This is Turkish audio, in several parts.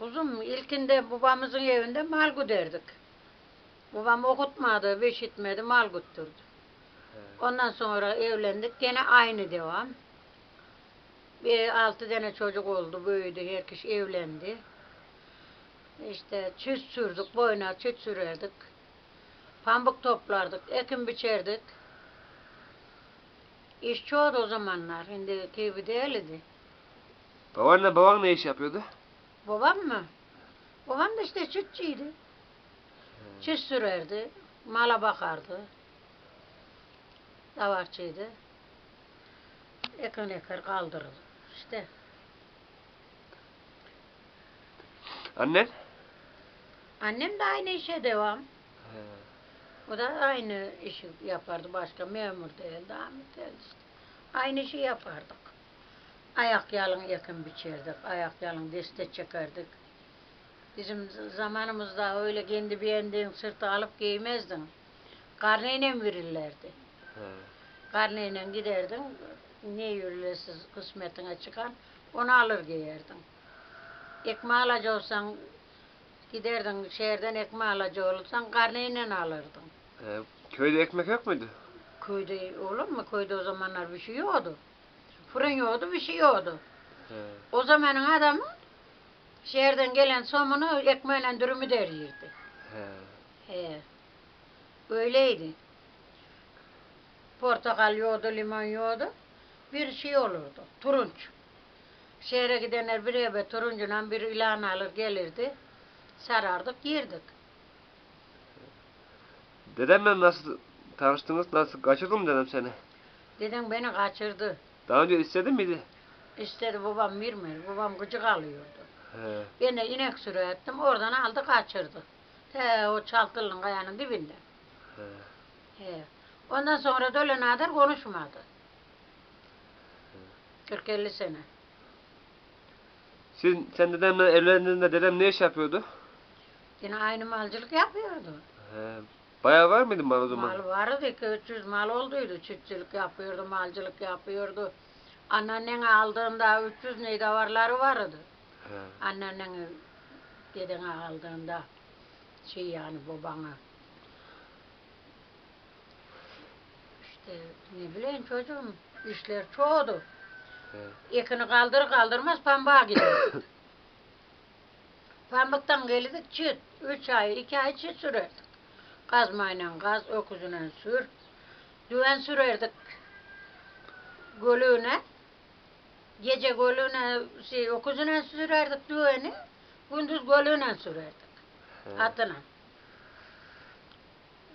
Uzun ilkinde babamızın evinde mal güderdik. Babam okutmadı, beşitmedi, mal güttürdü. Ondan sonra evlendik. Gene aynı devam. Bir altı tane çocuk oldu, büyüdü. Herkes evlendi. İşte çüt sürdük, boyuna çüt sürerdik. Pamuk toplardık, ekim biçerdik. İş çoğdu o zamanlar. Şimdi gibi değildi. Babanla baban ne iş yapıyordu? Babam mı? Babam da işte çütçüydü. Çüt sürerdi, mala bakardı. Davarçıydı. Ekin eker kaldırırdı. İşte Annen? annem de aynı işe devam. O da aynı işi yapardı. Başka memur değildi, Ahmet değildi işte. Aynı işi yapardık. Ayak yalın yakın biçerdik. Ayak yalın deste çekerdik. Bizim zamanımızda öyle kendi beğendiğin sırtı alıp giymezdin. Karneyle verirlerdi. Karneyle giderdin. Ne yürülesiz kısmetine çıkan onu alır giyerdin. Ekmeği alacaksan giderdin şehirden ekmeği alacak olursan karneyle alırdın. Ee, köyde ekmek yok muydu? Köyde olur mu? Köyde o zamanlar bir şey yoktu. Fırın yoktu, bir şey yoktu. O zamanın adamı şehirden gelen somunu ekmeğiyle dürümü der yerdi. He. Öyleydi. Portakal yoğdu, limon yoğdu. Bir şey olurdu. Turunç. Şehre gidenler bir eve turuncuyla bir ilan alır gelirdi. Sarardık, yerdik. Dedemle nasıl tanıştınız? Nasıl kaçırdı mı dedem seni? Dedem beni kaçırdı. Daha önce istedin miydi? İstedi babam vermiyor. Babam gıcık alıyordu. He. Ben de inek sürü ettim. Oradan aldı kaçırdı. Te o çaltılın kayanın dibinde. He. He. Ondan sonra da nadir konuşmadı. 40-50 sene. Siz, sen dedemle evlendiğinde dedem ne iş yapıyordu? Yine aynı malcılık yapıyordu. He. Bayağı var mıydı mal o zaman? Mal vardı 200 mal olduydu. Çiftçilik yapıyordu, malcılık yapıyordu. Anneannen aldığında 300 neydi varları vardı. He. Anneannen dedene aldığında şey yani babana. İşte ne bileyim çocuğum işler çoğdu. He. Ekini kaldır kaldırmaz pambuğa gidiyor. Pambıktan geldik çıt. Üç ay, iki ay çıt sürerdik. Kazmayla kaz, öküzüne sür. Düven sürerdik gölüne. Gece gölüne, şey, öküzüne sürerdik düveni. Gündüz gölüne sürerdik. He. Atına.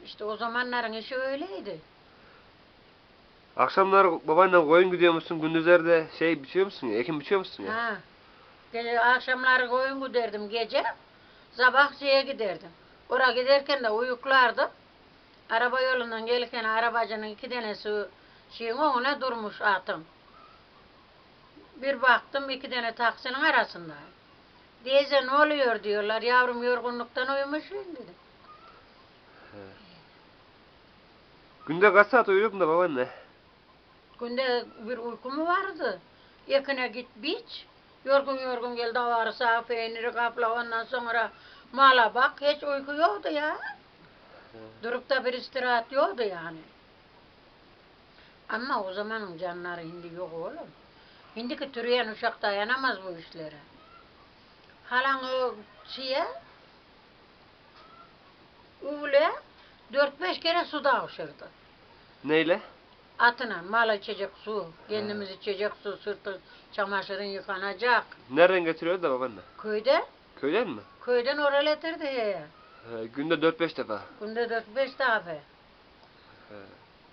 İşte o zamanların işi öyleydi. Akşamlar babanla koyun gidiyor musun? Gündüzlerde şey biçiyor musun ya? Ekin biçiyor musun ya? Ha. Gece akşamları koyun giderdim gece. Sabah şeye giderdim. Oraya giderken de uyuklardım. Araba yolundan gelirken arabacının iki tanesi şeyin önüne durmuş atım. Bir baktım iki tane taksinin arasında. Teyze ne oluyor diyorlar. Yavrum yorgunluktan uyumuşum dedim. Günde kaç saat uyuyordun da babaanne? Günde bir uykumu vardı. Yakına git biç. Yorgun yorgun gel davarı sağ peyniri kapla ondan sonra mala bak. Hiç uyku yoktu ya. Durup da bir istirahat yoktu yani. Ama o zamanın canları şimdi yok oğlum. Şimdiki türeyen uşak dayanamaz bu işlere. Halan o şeye öyle dört beş kere su dağışırdı. Neyle? Atına mal içecek su, kendimiz içecek su, sırtı çamaşırın yıkanacak. Nereden getiriyordu da babaanne? Köyde, Köyden mi? Köyden oraya getirdi he. Günde 4-5 defa. Günde dört beş defa.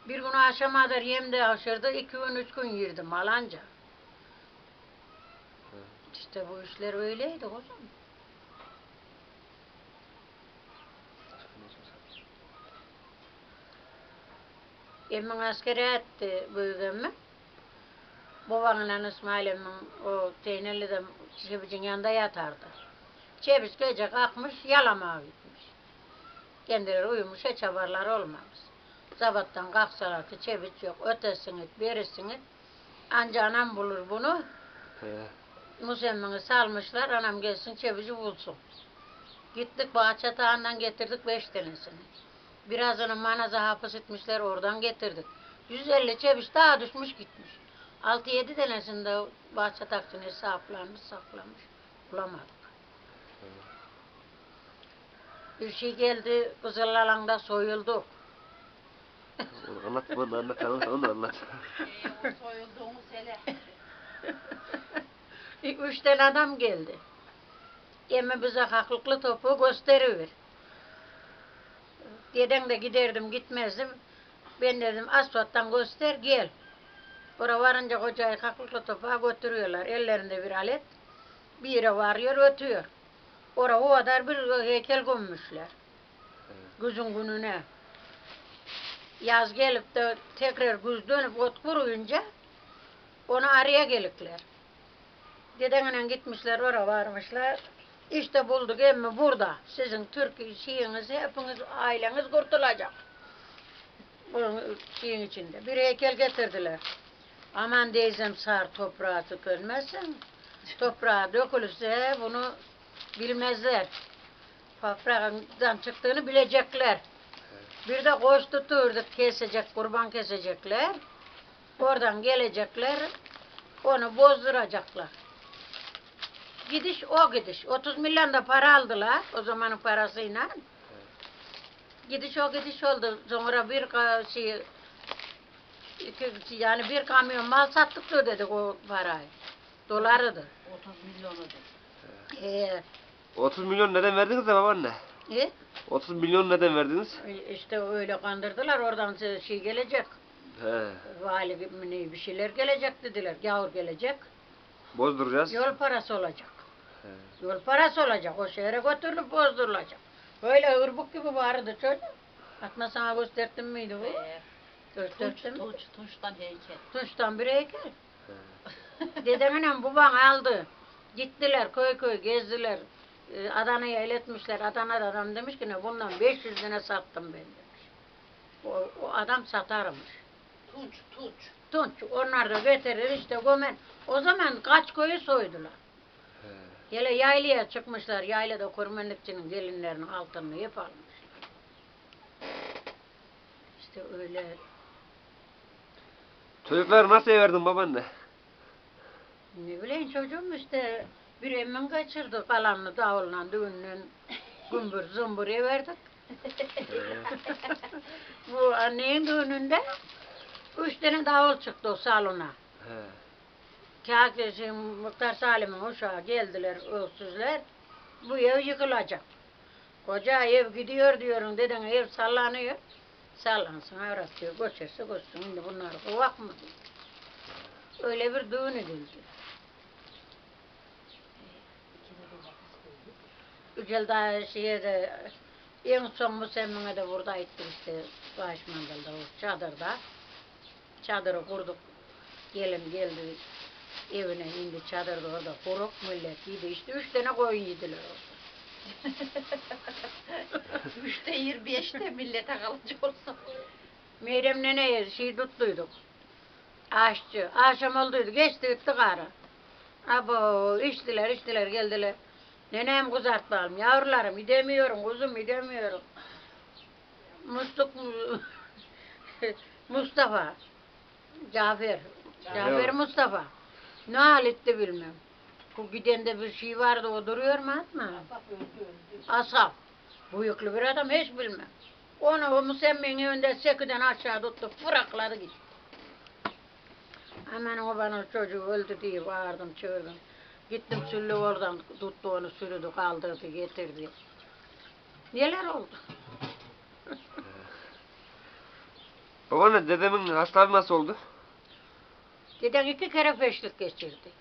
Bir gün akşama kadar yem de aşırdı, iki gün üç gün yerdi malanca. İşte bu işler öyleydi kuzum. Emmin askere etti büyük emmi. Babanla İsmail emmin o teyneli de Çebicin yanında yatardı. Çebiç gece kalkmış yalamaya gitmiş. Kendileri uyumuş hiç haberleri olmamış. Sabahtan kalksalar ki Çebiç yok ötesini berisini anca anam bulur bunu. Musemmini salmışlar, anam gelsin çevici bulsun. Gittik bahçe tağından getirdik beş tanesini. Birazını manaza hapis etmişler, oradan getirdik. 150 çeviş daha düşmüş gitmiş. 6-7 tanesinde bahçe taksini saplamış, saklamış. Bulamadık. Bir şey geldi, Kızılalang'da soyulduk. Anlat bana anlat anlat onu da anlat. O soyulduğumuz hele. Üç tane adam geldi. Emme bize haklıklı topu gösteriver. Deden de giderdim gitmezdim. Ben dedim asfalttan göster gel. Oraya varınca kocayı haklıklı topa götürüyorlar. Ellerinde bir alet. Bir yere varıyor ötüyor. Oraya o kadar bir heykel gömmüşler. Güzün gününe. Yaz gelip de tekrar güz dönüp ot kuruyunca onu araya gelikler. Dedenle gitmişler oraya varmışlar. İşte bulduk emmi burada. Sizin Türk şeyiniz hepiniz aileniz kurtulacak. Bunun şeyin içinde. Bir heykel getirdiler. Aman teyzem sar toprağa tükürmesin. Toprağa dökülürse bunu bilmezler. Toprağından çıktığını bilecekler. Bir de koç tuturduk kesecek, kurban kesecekler. Oradan gelecekler, onu bozduracaklar. Gidiş o gidiş. 30 milyon da para aldılar o zamanın parasıyla. Gidiş o gidiş oldu. Sonra bir şey, iki- yani bir kamyon mal sattık da ödedik o parayı. Dolarıdı. 30 milyonudur. Ee, 30 milyon neden verdiniz de babaanne? e, 30 milyon neden verdiniz? işte öyle kandırdılar. Oradan şey gelecek. He. Vali gibi ne bir şeyler gelecek dediler. Gavur gelecek. Bozduracağız. Yol parası olacak. He. Yol parası olacak. O şehre götürülüp bozdurulacak. Böyle ırbuk gibi vardı çocuk. Atma sana gösterdim miydi bu? Ee, Gösterdim. tuç, tuştan heykel. Tuştan bir heykel. Dedemle babam aldı. Gittiler köy köy gezdiler. Ee, Adana'ya iletmişler. Adana'da adam demiş ki ne bundan 500 lira sattım ben demiş. O, o adam satarmış. Tunç, tunç. Tunç onlar da getirir işte gömen. O zaman kaç köyü soydular. He. Hele yaylaya çıkmışlar. Yaylada kurmenlikçinin gelinlerinin altını almışlar. İşte öyle. Çocukları nasıl verdin babaanne? Ne bileyim çocuğum işte bir emmin kaçırdı kalanını davulla düğünle gümbür zımbır verdik. Bu annenin düğününde üç tane davul çıktı o salona. He. Kâkesi Muhtar Salim'in uşağı geldiler ölsüzler. Bu ev yıkılacak. Koca ev gidiyor diyorum deden ev sallanıyor. Sallansın avrat diyor göçerse göçsün. Şimdi bunları kovak mı. Öyle bir düğün edildi. Yücel daha şeye de en son Musemmin'e de burada ettik işte Bağış Mandal'da o çadırda. Çadırı kurduk. Gelin geldi evine indi çadırda orada kuruk millet yedi işte üç tane koyun yediler orada. Üçte yir, beşte millete kalıcı olsa. Meyrem neneye şey tuttuyduk. Aşçı. Akşam olduydu. Geçti gitti karı. Abo içtiler içtiler geldiler. Nenem kızartmalım. Yavrularım gidemiyorum kuzum gidemiyorum. Musluk Mustafa. Cafer. Cafer. Mustafa. Ne hal etti bilmem. Bu gidende bir şey vardı o duruyor mu atma? Asaf. Bıyıklı bir adam hiç bilmem. Onu o müsemmenin önünde sekiden aşağı tuttu, fırakladı gitti. Hemen o bana çocuğu öldü diye bağırdım, çığırdım. Gittim süllü oradan tuttu onu sürüdü, kaldırdı, getirdi. Neler oldu? Babaanne dedemin hastalığı nasıl oldu? Deden iki kere feşlik geçirdi.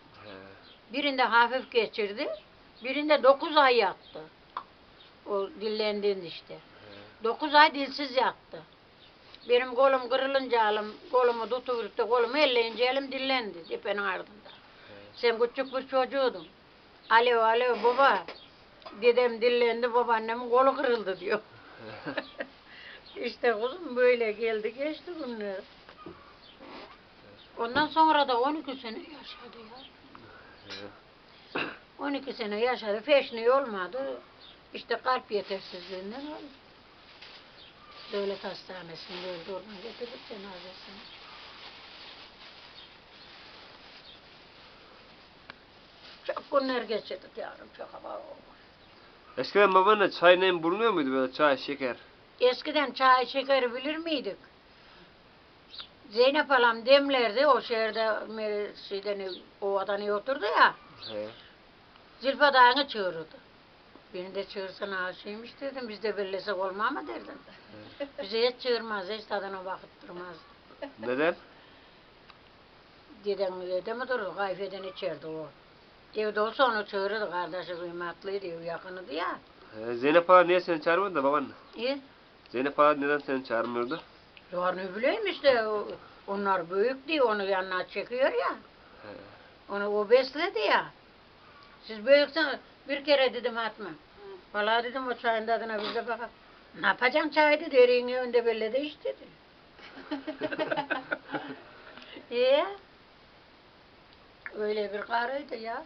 Birinde hafif geçirdi, birinde dokuz ay yattı. O dillendiğinde işte. Dokuz ay dilsiz yattı. Benim kolum kırılınca elim, kolumu tutuvurup da kolumu elleyince elim dillendi dipenin ardında. Sen küçük bir çocuğudun. Alev alev baba. Dedem dillendi babaannemin kolu kırıldı diyor. işte kuzum böyle geldi geçti bunlar. Ondan sonra da 12 sene yaşadı ya. He. 12 sene yaşadı. Feşni olmadı. İşte kalp yetersizliğinden oldu. Devlet hastanesinde öldü. Oradan getirdik cenazesini. Çok günler geçirdik yavrum. Çok hava oldu. Eskiden babaanne çay nem bulunuyor muydu böyle çay, şeker? Eskiden çay şekeri bilir miydik? Zeynep halam demlerdi o şehirde şeyden ovadan oturdu ya. He. Zülfü Dağı'nı çığırırdı. Beni de çığırsana aşıymış dedim. Biz de birleşik olma mı derdim. Bizi hiç çığırmaz, hiç tadına bakıp durmaz. Neden? Dedem evde mi durdu? Kayfeden içerdi o. Evde olsa onu çığırırdı. Kardeşi kıymatlıydı, ev yakınıydı ya. He, Zeynep Hala niye seni çağırmıyordu da babaanne? İyi. Zeynep Hala neden seni çağırmıyordu? Ya ne bileyim işte, o- onlar büyük diye onu yanına çekiyor ya. He. Onu o besledi ya. Siz büyükseniz bir kere dedim atma. Valla dedim o çayın tadına biz de bakalım. Ne yapacaksın çay dedi. Eriğini önde belli de iç dedi. Ee? Öyle bir karıydı ya.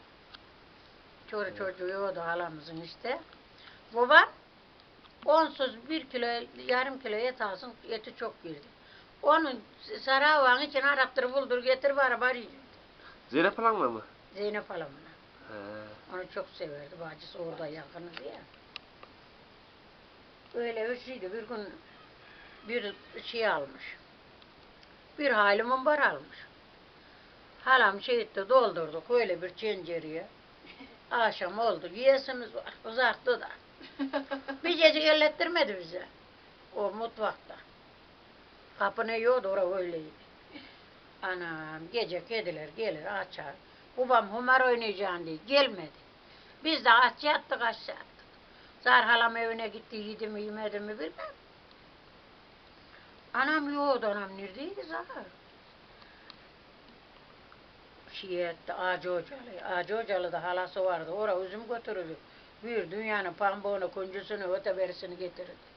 Çoru çocuğu o da halamızın işte. Babam onsuz bir kilo, yarım kilo et alsın, eti çok girdi. Onun sarı için arattır buldur getir bari bari yiyecek. Zeynep Hala mı? Zeynep halamına. He. Onu çok severdi. Bacısı orada yakınıydı ya. Öyle bir şeydi. Bir gün bir şey almış. Bir hali mumbar almış. Halam etti, doldurduk öyle bir tencereye. Akşam oldu. Yiyesimiz var. Uzaktı da. Bir gece ellettirmedi bize. O mutfakta. Kapı ne yiyordu orası öyleydi. Anam gece kediler gelir açar. Babam humar oynayacağım diye gelmedi. Biz de aç yattık aşağı attık. Zar halam evine gitti yedi mi yemedi mi bilmem. Anam yoğdu anam neredeydi Zar? Etti Ağacı Hocalı. Ağacı halası vardı. Oraya üzüm götürürdü. Bir dünyanın pambuğunu, kuncusunu, öteberisini getirirdi.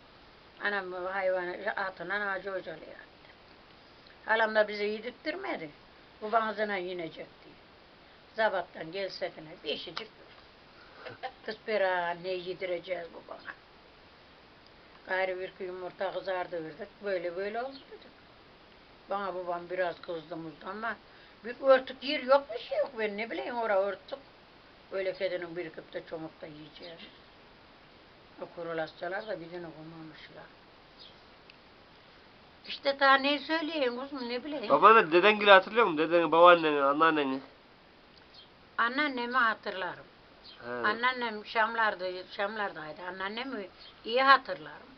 Anam hayvanı atına Ağacı Hocalı yattı. Halam da bizi yedirttirmedi. Babanızına yinecek diye. Zabattan gelsek ne beşicik. Kız pera ne yedireceğiz babana. Gayrı bir iki yumurta kızardı verdik. Böyle böyle oldu dedik. Bana babam biraz kızdı muzdu ama bir örtük yer yok bir şey yok. Ben ne bileyim oraya örtük. Öyle kedinin birikip de çomukta yiyeceğiz. O kurulasçalar da birini koymamışlar. İşte daha ne söyleyeyim kuzum ne bileyim. Babaanne dedengili hatırlıyor musun? Dedeni, babaanneni, anneanneni. Anneannemi hatırlarım. He. Anneannem Şamlar'da, Şamlar'daydı. Anneannemi iyi hatırlarım.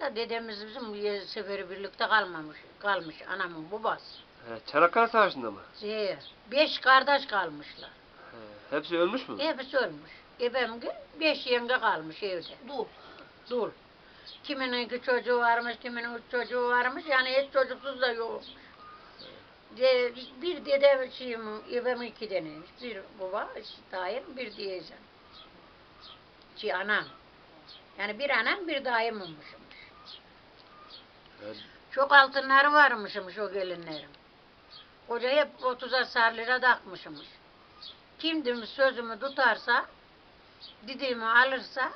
Da dedemiz bizim seferi birlikte kalmamış, kalmış anamın babası. He. Çanakkale Savaşı'nda mı? Şey, beş kardeş kalmışlar. He. Hepsi ölmüş mü? Hepsi ölmüş. Ebem gün beş yenge kalmış evde. Dur. Dul. Kiminin iki çocuğu varmış, kiminin üç çocuğu varmış. Yani hiç çocuksuz da yokmuş. De, bir dede şeyim, ebem iki taneymiş. Bir baba, dayım, bir diyeceğim. Şey anam. Yani bir anam, bir dayımmışmış. He. Çok altınları varmışmış o gelinlerim. Koca hep 30'a sar lira takmışmış. Kim demiş sözümü tutarsa, dediğimi alırsa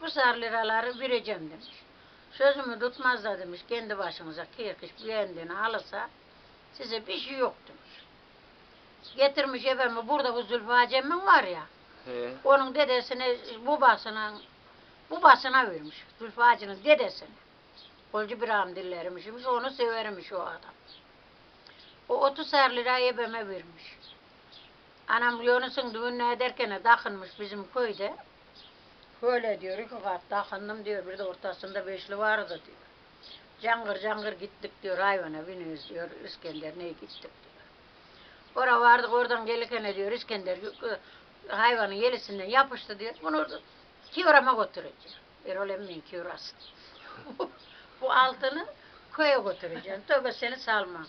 bu sar liraları vereceğim demiş. Sözümü tutmaz da demiş kendi başınıza kirkiş beğendiğini alırsa size bir şey yok demiş. Getirmiş efendim burada bu Zülfü Acem'in var ya. He. Onun dedesine, babasına, babasına vermiş. Zülfü Hacı'nın dedesine. Kolcu bir hamdillermişmiş, onu severmiş o adam. O 30 er lira ebeme vermiş. Anam Yunus'un düğününe ederken takınmış bizim köyde. Böyle diyor, iki kat takındım diyor, bir de ortasında beşli vardı diyor. Cangır cangır gittik diyor, hayvana biniyoruz diyor, İskender ne gittik diyor. Oraya vardık oradan gelirken diyor, İskender yük- hayvanın yelisinden yapıştı diyor, bunu kiyorama götüreceğim. Erol emmin kiyorası. Bu altını köye götüreceğim. Tövbe seni salmam.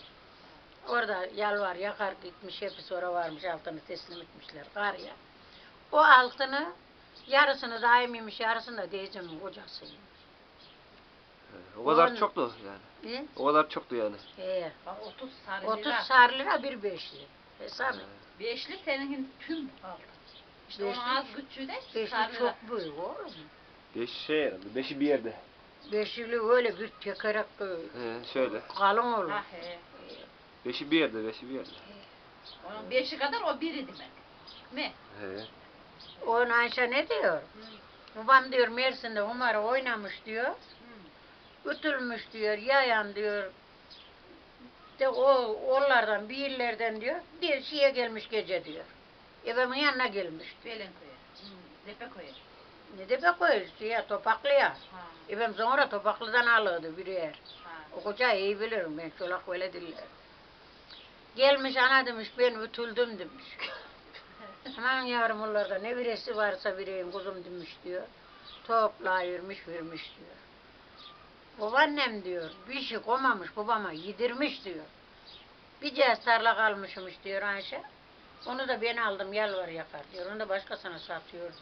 Orada yalvar yakar gitmiş hepsi oraya varmış altını teslim etmişler kar ya. O altını yarısını daim yemiş yarısını da teyzemin kocası yemiş. He. O kadar Oğlum. çoktu yani. Ne? O kadar çoktu yani. Ee, Bak 30 sarı 30 lira. sar lira bir beşli. Hesap et. Beşli senin tüm aldı. İşte onun az küçüğü de Beşi sarılı. çok büyük oğlum. Beş şey herhalde. Beşi bir yerde. Beşili öyle bir tekerek He, şöyle. kalın olur. Ha, he. Beşi bir yerde, beşi bir yerde. Onun beşi kadar o biri demek. Mi? He. Onun Ayşe ne diyor? Babam diyor Mersin'de Umar oynamış diyor. Ütülmüş diyor, yayan diyor. De o onlardan bir illerden diyor, bir şeye gelmiş gece diyor. Evimin yanına gelmiş. Belen koyu. Zepe koyu. Ne demek koyuyor? Şeye topaklıya. Evim sonra topaklıdan alırdı bir yer. Ha. O koca iyi bilirim ben çolak öyle diller. Gelmiş ana demiş ben ütüldüm demiş. Aman yavrum onlarda ne birisi varsa vereyim kuzum demiş diyor. Toplayırmış vermiş diyor. Babaannem diyor bir şey koymamış babama yedirmiş diyor. Bir cihaz tarla kalmışmış diyor Ayşe. Onu da ben aldım yalvar yakar diyor. Onu da başkasına satıyordu.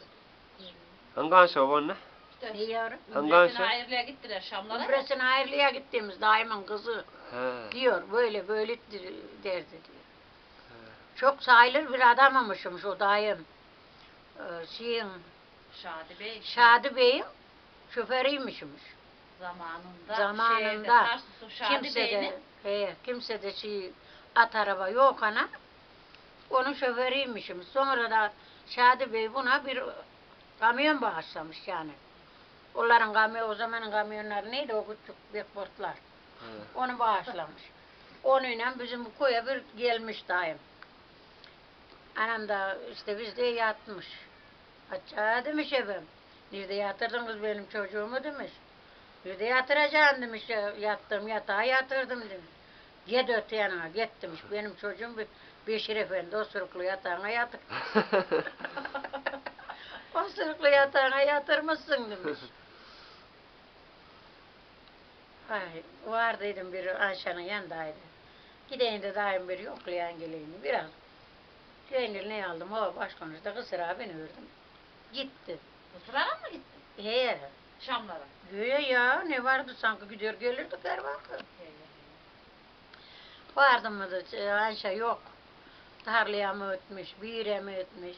Hangi anşa babaanne? İşte İyi yavrum. Hangi Ümresine anşa? ayrılığa gittiler Şamlara. Ümresine ayrılığa gittiğimiz daimin kızı He. diyor böyle böyle di- derdi diyor. Çok sayılır bir adammışmış o dayım. Ee, şeyin, Şadi Bey. Şadi Bey'in şoförüymüşmüş. Zamanında. Zamanında Şeyde, Tarsus'un Şadi kimse de, he, kimse de şey, at araba yok ana. Onun şoförüymüşüm. Sonra da Şadi Bey buna bir kamyon bağışlamış yani. Onların kamyon, o zamanın kamyonları neydi o küçük bekportlar. Onu bağışlamış. Onunla bizim bu koya bir gelmiş dayım. Anam da işte bizde yatmış. Aça demiş efendim. Nerede yatırdınız benim çocuğumu demiş. Nerede yatıracaksın demiş. ya, Yattım yatağa yatırdım demiş. Git öte yanına git demiş. Benim çocuğum bir Beşir Efendi osuruklu yatağına yatır. osuruklu yatağına yatırmışsın demiş. Ay, vardıydım bir Ayşe'nin yanındaydı. Gideyim de daim bir yoklayan geleyim biraz. Peynir ne aldım o başkonuşta kısır abini verdim. Gitti. Bu sırada mı gitti? He. Şamlara. Güya ya ne vardı sanki gidiyor gelirdik her vakit. He, he, he. Vardı mı da Ayşe yok. Tarlaya mı ötmüş, bir yere mi ötmüş.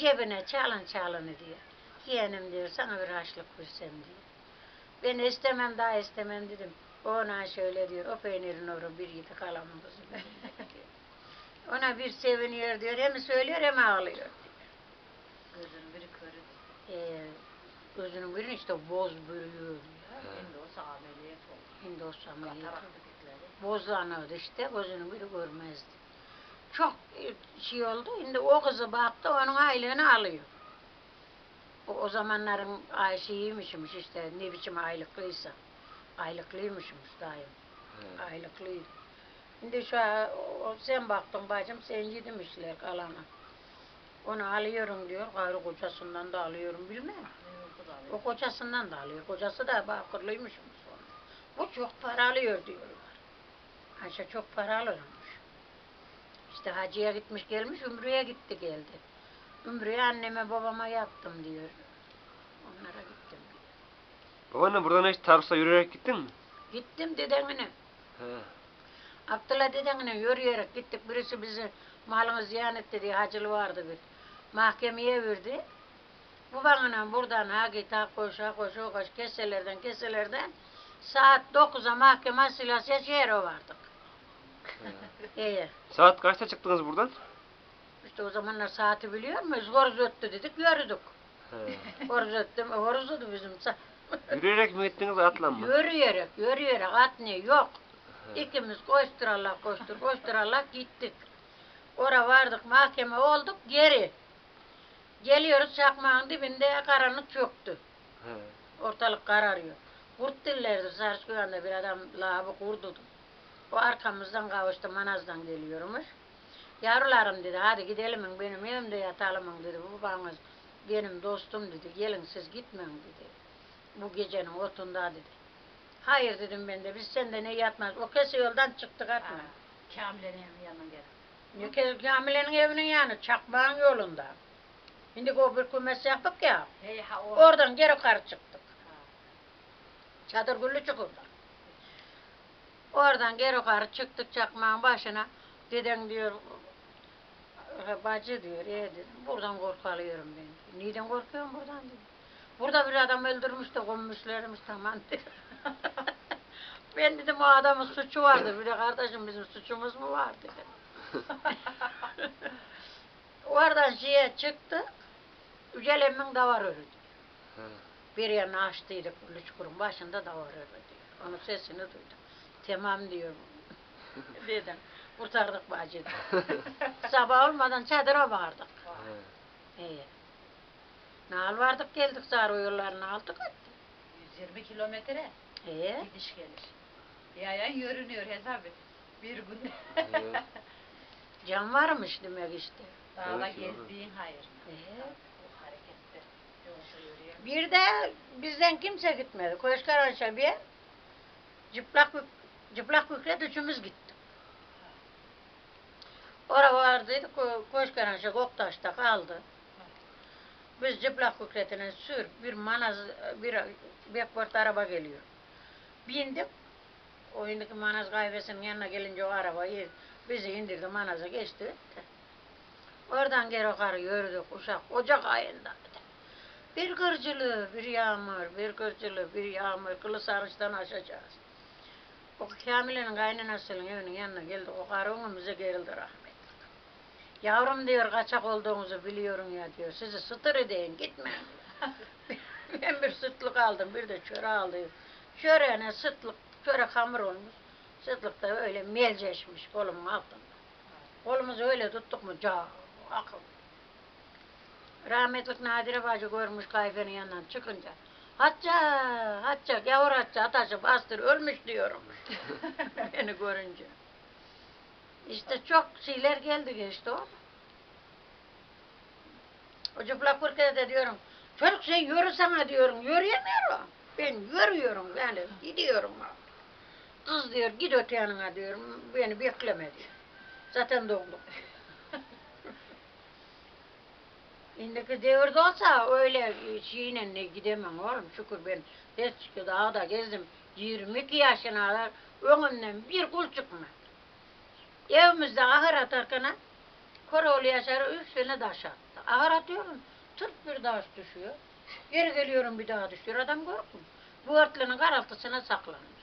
Cebine çalın çalın diyor. Yeğenim diyor sana bir haşlık versem diyor. Ben istemem daha istemem dedim. Ona şöyle diyor, o peynirin oru bir yedi kalamın kızım. Ona bir seviniyor diyor, hem söylüyor hem ağlıyor. Gözünün biri körü. Ee, gözünün birini işte boz bürüyor ya. Şimdi olsa ameliyat oldu. Şimdi ameliyat. Dedikleri. bozlanırdı işte, gözünün biri görmezdi. Çok şey oldu, şimdi o kızı baktı, onun aylığını alıyor. O, o zamanların şeyiymişmiş işte, ne biçim aylıklıysa. Aylıklıymışmış daim, He. aylıklıydı. Şimdi şu an, o, sen baktın bacım, sen yedirmişler kalanı. Onu alıyorum diyor, gayrı kocasından da alıyorum bilmem. Abi? O kocasından da alıyor. Kocası da bakırlıymışmış sonra. O çok para alıyor diyorlar. Ayşe çok para alırmış. İşte hacıya gitmiş gelmiş, Ümrü'ye gitti geldi. Ümrü'ye anneme babama yattım diyor. Onlara gittim. Babaanne buradan hiç Tarsus'a yürüyerek gittin mi? Gittim dedemine. He. Abdullah dedemine yürüyerek gittik. Birisi bizi malını ziyaret dedi. Hacılı vardı bir. Mahkemeye verdi. Bu bana buradan ha git ha koş ha koş ha koş keselerden keselerden saat 9'a mahkeme silahsız şehre vardık. İyi. Saat kaçta çıktınız buradan? İşte o zamanlar saati biliyor muyuz? Horoz öttü dedik yürüdük. Horoz öttü? Horoz öttü bizim saat. Yürüyerek mi gittiniz atla mı? Yürüyerek, yürüyerek at ne yok. İkimiz koşturallah koştur koşturallah gittik. Ora vardık mahkeme olduk geri. Geliyoruz çakmağın dibinde karanlık çöktü. Ortalık kararıyor. Kurt dillerdi Sarskuya'nda bir adam lahabı kurdudu. O arkamızdan kavuştu manazdan geliyormuş. Yavrularım dedi hadi gidelim benim evimde yatalım dedi. Babanız benim dostum dedi. Gelin siz gitmeyin dedi. Bu gecenin otunda dedi. Hayır dedim ben de biz sende ne yatmaz. O kesi yoldan çıktık atma. Kamile'nin yanına gel. Ne kez Kamile'nin evinin yanı çakmağın yolunda. Şimdi o bir kumes yapıp ya. Hey ha. Oradan geri yukarı çıktık. Ha. Çadır güllü çukurda. Oradan geri yukarı çıktık çakmağın başına. Deden diyor Ha, Bacı diyor, iyi dedim. Buradan korkalıyorum ben. Neden korkuyorum buradan dedim. Burada bir adam öldürmüş de kommuşlarmış tamam dedi. ben dedim o adamın suçu vardı. Bir de kardeşim bizim suçumuz mu var dedim. Oradan şeye çıktı. Yücel emmin davar örüdü. He. Bir yanına açtıydık Lüçkur'un başında davar diyor. Onun sesini duydum. Tamam diyor. dedim. Kurtardık bacı diyor. Sabah olmadan çadıra vardık. İyi. Nal vardık geldik sarı yollarını aldık ettik. 120 kilometre İyi. gidiş gelir. Yayan yürünüyor hesap et. Bir gün. Evet. Can varmış demek işte. Dağda Evet, gezdiğin hayır. Harekette. Yürüyemem. Bir de bizden kimse gitmedi. Koşkaranşa bir cıplak yük- cıplak yükle üçümüz gittik. Oraya vardıydık, Ko- Koşkaranşa Koktaş'ta kaldı. Biz cıplak yükletine sür, bir manaz, bir backboard araba geliyor. Bindim, o indiki manaz kahvesinin yanına gelince o arabayı bizi indirdi, manaza geçti. Oradan geri yukarı yürüdük, uşak ocak ayında. Bir kırcılı, bir yağmur, bir kırcılı, bir yağmur, kılı sarıçtan aşacağız. O Kamil'in kaynanasının evinin yanına geldi, o karı önümüze gerildi rahmetli. Yavrum diyor, kaçak olduğunuzu biliyorum ya diyor, sizi sıtır edeyim, diyor. ben bir sütlük aldım, bir de çöre aldım. Çöreğine sütlük, çörek hamur olmuş. Sütlük de öyle melceşmiş kolumun altında. Kolumuzu öyle tuttuk mu, ca, akıl. Rahmetlik Nadire bacı görmüş kayfenin yanından çıkınca. Hacca, hacca, gavur hacca, ataşı bastır, ölmüş diyorum. Beni görünce. İşte çok şeyler geldi geçti o. O cıplak kurkaya da diyorum, çocuk sen yürüsene diyorum, yürüyemiyorum. Ben yürüyorum yani, gidiyorum. Kız diyor, git öte yanına diyorum, beni bekleme diyor. Zaten doğdum. Şimdiki devirde olsa öyle şeyle ne gidemem oğlum. Şükür ben hiç dağda gezdim. 22 yaşına kadar önümden bir kul çıkmadı. Evimizde ahır atarken Koroğlu Yaşar'a üç sene taş attı. Ahır atıyorum, tırt bir taş düşüyor. Geri geliyorum bir daha düşüyor. Adam korkmuş. Bu örtlerin karaltısına saklanmış.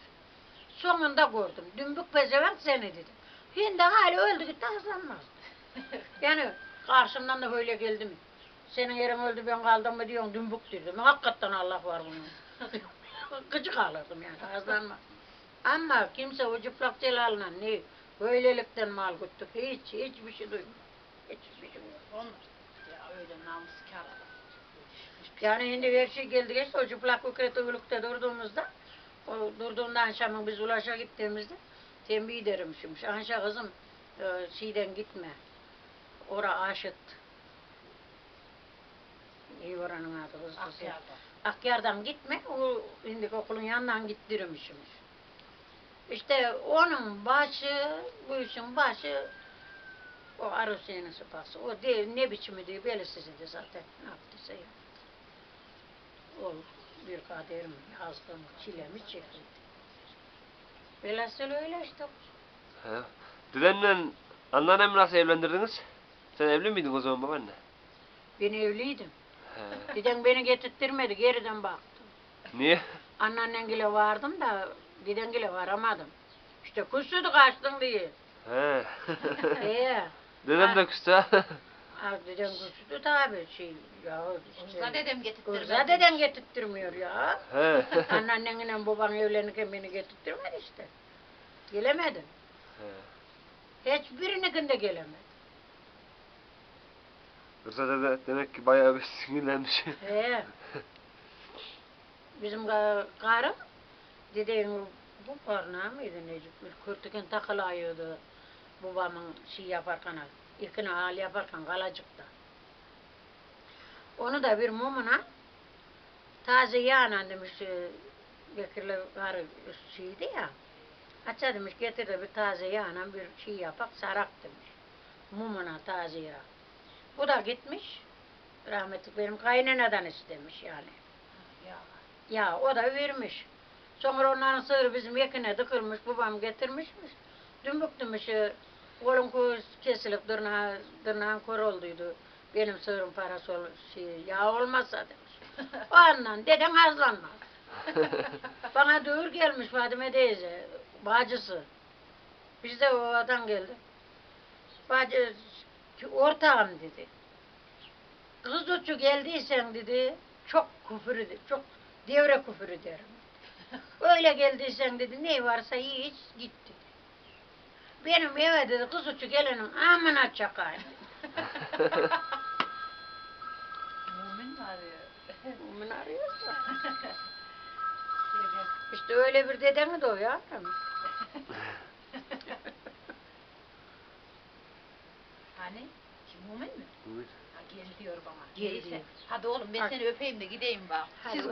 Sonunda gördüm. Dümbük pezevenk seni dedim. Şimdi hali öldü gitti aslanmaz. Yani karşımdan da böyle geldi mi? Senin yerin öldü ben kaldım mı diyorsun dümbük dedim. Hakikaten Allah var bunun. Gıcık alırdım yani azlanma. Ama kimse o cıplak celalına ne böylelikten mal güttük hiç hiçbir şey duymadım. Hiçbir şey yok. Onlar ya öyle namuskar adam. Yani şimdi her şey geldi geçti o çıplak kukreti ülükte durduğumuzda o durduğunda akşamın biz ulaşa gittiğimizde tembih ederim şimdi. Anşa kızım e, şeyden gitme. Ora aşıt. İyi oranın adı kız kız. Akyar'da. Akyar'dan gitme, o indik okulun yanından gittirmişmiş. İşte onun başı, bu işin başı o arı Hüseyin'in sıpası. O değil, ne biçimi diye belirsiz idi zaten. Ne yaptıysa ya. O bir kaderim, yazdım, çilemi çekti. Velhasıl öyle işte. He. Dedemle anneannemi nasıl evlendirdiniz? Sen evli miydin o zaman babaanne? Ben evliydim. He. Deden beni getirttirmedi, geriden baktım. Niye? Anneannengile vardım da dedengile varamadım. İşte kusuydu kaçtın diye. He. Ee, Dedem de küstü ha. ha, dedem kusuydu tabi şey ya işte. Rıza dedem getirttirmedi. Rıza deden getirttirmiyor ya. He. Anneannenle baban evlenirken beni getirttirmedi işte. Gelemedim. He. Hiçbirine de gelemedim. Rıza dede demek ki bayağı bir sinirlenmiş. He. Bizim ka- karım dedeğin bu parnağı mıydı Necip? Bir kürtüken takılayıyordu babamın şey yaparken, ikna hal yaparken kalacıkta. Onu da bir mumuna taze yağla demiş e, Bekir'le karı şeydi ya. Aça demiş getir de bir taze yağla bir şey yapak sarak demiş. Mumuna taze yağ. Bu da gitmiş. Rahmetli benim kaynanadan istemiş yani. Ya. Ya o da vermiş. Sonra onların sığırı bizim yakına dıkılmış, babam getirmişmiş. Dümbük demiş, e, Kolum kuz kesilip tırnağı, tırnağın kör olduydu. Benim sığırım parası ol, şey, yağ olmazsa demiş. O andan deden hazlanmaz. Bana düğür gelmiş Fadime teyze, bacısı. Biz de o adam geldi. Bacı, ortağım dedi. Kız uçu geldiysen dedi, çok küfür eder, çok devre küfür ederim. Öyle geldiysen dedi, ne varsa iyi iç, git dedi. Benim eve dedi, kız uçu gelenin amına çakayım. Mümin mi arıyor? Bunu arıyorsa. İşte öyle bir dedemi de o ya. hani? Kim Mümin mi? Buyur. Ha, gel diyor bana. Gel diyor. Hadi oğlum ben Hadi. seni öpeyim de gideyim bak. Hadi Siz